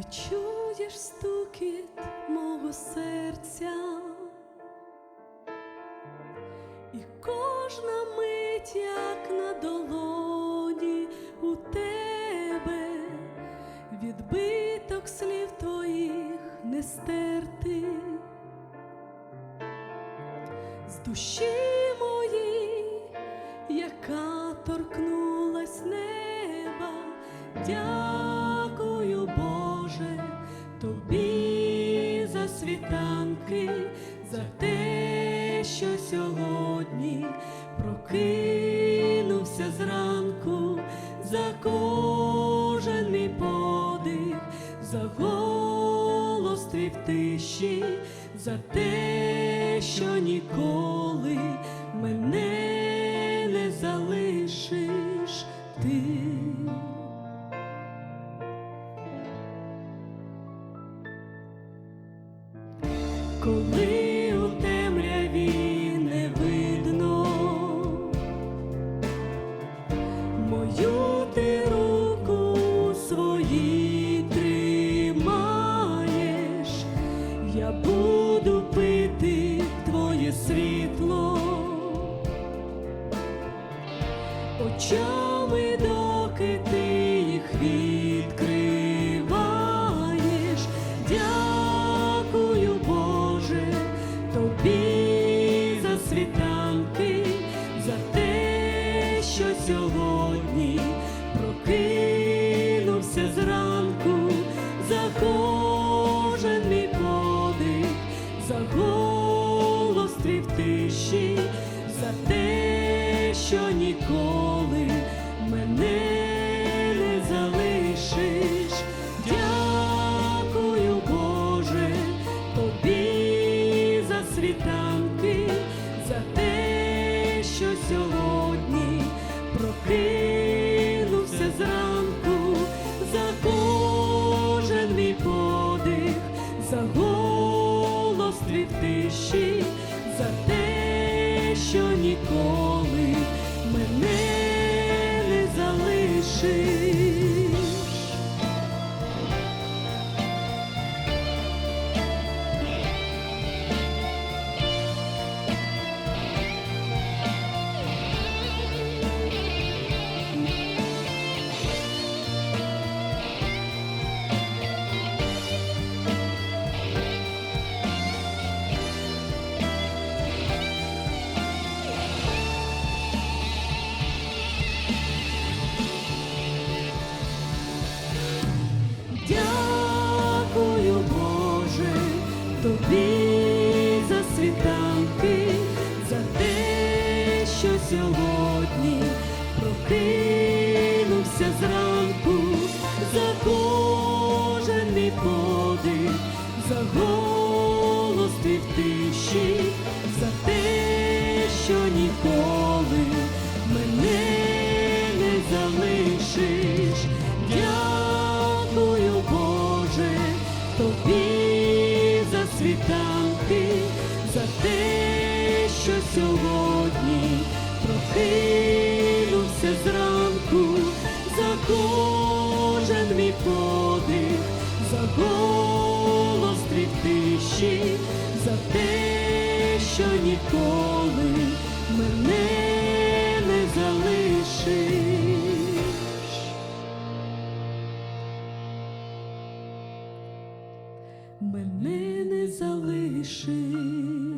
Ти чуєш стукіт мого серця, і кожна мить, як на долоні у тебе, відбиток слів твоїх не стерти, з душі моїй, яка торкнулась неба. Що сьогодні прокинувся зранку, за кожен мій подих, за голос твій в тиші, за те, що ніколи мене не залишиш ти. Буду пити твоє світло очами, доки ти їх відкриваєш. Дякую, Боже, тобі за світанки, за те, що сьогодні прокинувся що ніколи мене кожен подих, за голос ти в тиші, за те, що ніколи мене не залишиш. Дякую, Боже, тобі за світанки, за те, що сьогодні прокинувся зранку, за голос тиші, за те, що ніколи мене не залишиш. Мене не залишиш.